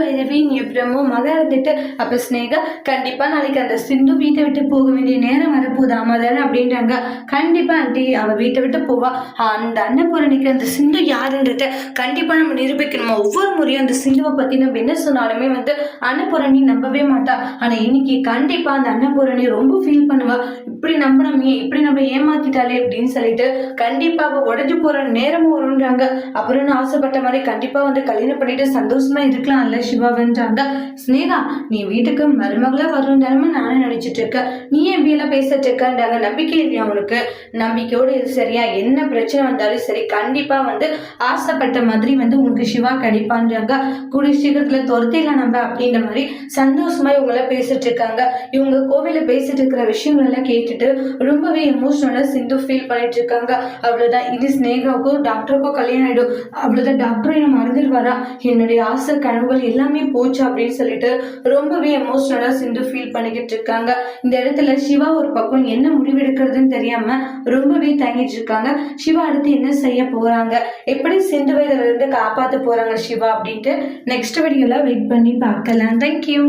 பைரவி நீ பிரம்மோ மக அப்ப ஸ்னேகா கண்டிப்பா நாளைக்கு அந்த சிந்து வீட்டை விட்டு போக வேண்டிய நேரம் வரப்போகுது ஆமாதானே அப்படின்றாங்க. கண்டிப்பா ஆண்டி அவ வீட்டை விட்டு போவா. அந்த அன்னபூரணிக்கு அந்த சிந்து யாருன்றத கண்டிப்பா நம்ம நிரூபிக்கணுமா? ஒவ்வொரு முறையும் அந்த சிந்துவை பத்தி நம்ம என்ன சொன்னாலுமே வந்து அன்னபூரணி நம்பவே மாட்டா. ஆனா இன்னைக்கு கண்டிப்பா அந்த அன்னபூரணி ரொம்ப ஃபீல் பண்ணுவா. இப்படி நம்பினமே இப்படி நம்ம ஏமாத்திட்டாலே அப்படின்னு சொல்லிட்டு கண்டிப்பா அவ உடஞ்சு போற நேரமும் வரும்ன்றாங்க. அப்புறம் ஆசைப்பட்ட மாதிரி கண்டிப்பா வந்து கல்யாணம் பண்ணிட்டு சந்தோஷமா இருக்கலாம்ல சிவாவன்றாங்க ஸ்னேகா நீ வீட்டுக்கு மருமகளா வரும் தானே நானும் நினைச்சிட்டு இருக்கேன். நீ எப்படி எல்லாம் பேசிட்டு இருக்கன்றாங்க. நம்பிக்கை இல்லையா உனக்கு? நம்பிக்கையோடு இது சரியா. என்ன பிரச்சனை வந்தாலும் சரி கண்டிப்பா வந்து ஆசைப்பட்ட மாதிரி வந்து உனக்கு சிவா கிடைப்பான்றாங்க. கூடிய சீக்கிரத்துல துரத்திடலாம் நம்ம அப்படின்ற மாதிரி சந்தோஷமா இவங்கள பேசிட்டு இருக்காங்க. இவங்க கோவில பேசிட்டு இருக்கிற விஷயங்கள் எல்லாம் கேட்டுட்டு ரொம்பவே எமோஷனலா சிந்து ஃபீல் பண்ணிட்டு இருக்காங்க. அவ்வளவுதான். இது ஸ்னேகாவுக்கும் டாக்டருக்கும் கல்யாணம் ஆயிடும். அவ்வளவுதான். டாக்டர் என்ன மறந்துடுவாரா? என்னுடைய ஆசை கனவுகள் எல்லாம் போச்சு அப்படின்னு சொல்லிட்டு ரொம்பவே எமோஷனலா சிந்து ஃபீல் பண்ணிக்கிட்டு இருக்காங்க. இந்த இடத்துல சிவா ஒரு பக்கம் என்ன முடிவெடுக்கிறதுன்னு தெரியாம ரொம்பவே தங்கிட்டு இருக்காங்க. சிவா அடுத்து என்ன செய்ய போறாங்க? எப்படி சிந்துவை இதுல இருந்து காப்பாத்த போறாங்க சிவா அப்படின்ட்டு நெக்ஸ்ட் வீடியோல வெயிட் பண்ணி பார்க்கலாம். தேங்க்யூ